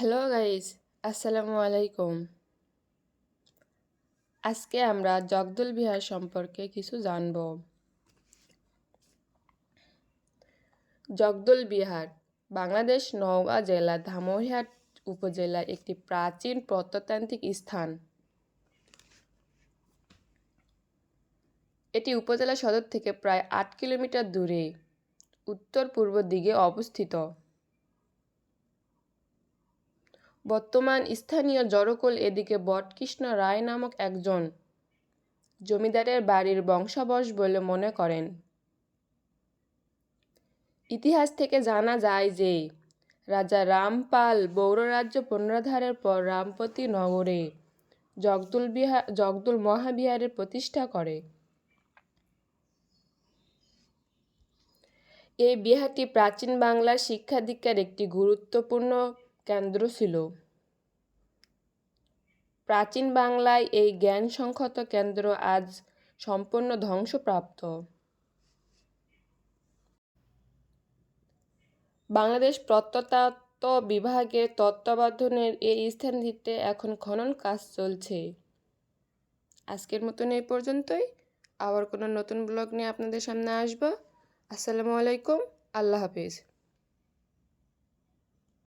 Hello guys, আসসালামু আলাইকুম। আজকে আমরা জগদল বিহার সম্পর্কে কিছু জানব। জগদল বিহার, বাংলাদেশ নওগাঁ জেলা ধামইরহাট উপজেলার একটি প্রাচীন প্রত্নতান্ত্রিক স্থান। এটি উপজেলা সদর থেকে প্রায় আট কিলোমিটার দূরে উত্তর পূর্ব দিকে অবস্থিত। বর্তমান স্থানীয় জড়কল এদিকে বটকৃষ্ণ রায় নামক একজন জমিদারের বাড়ির বংশাবশ বলে মনে করেন। ইতিহাস থেকে জানা যায় যে রাজা রামপাল বৌররাজ্য পুনরুদ্ধারের পর রামপতি নগরে জগদুল বিহার জগদুল মহাবিহারের প্রতিষ্ঠা করে। এই বিহারটি প্রাচীন বাংলার শিক্ষা দীক্ষার একটি গুরুত্বপূর্ণ কেন্দ্র ছিল। প্রাচীন বাংলায় এই জ্ঞান সংহত কেন্দ্র আজ সম্পূর্ণ ধ্বংসপ্রাপ্ত। বাংলাদেশ প্রত্নতত্ত্ব বিভাগের তত্ত্বাবধানের এই স্থানটিতে এখন খনন কাজ চলছে। আজকের মতন এই পর্যন্তই। আবার কোনো নতুন ব্লগ নিয়ে আপনাদের সামনে আসব। আসসালামু আলাইকুম। আল্লাহ হাফিজ।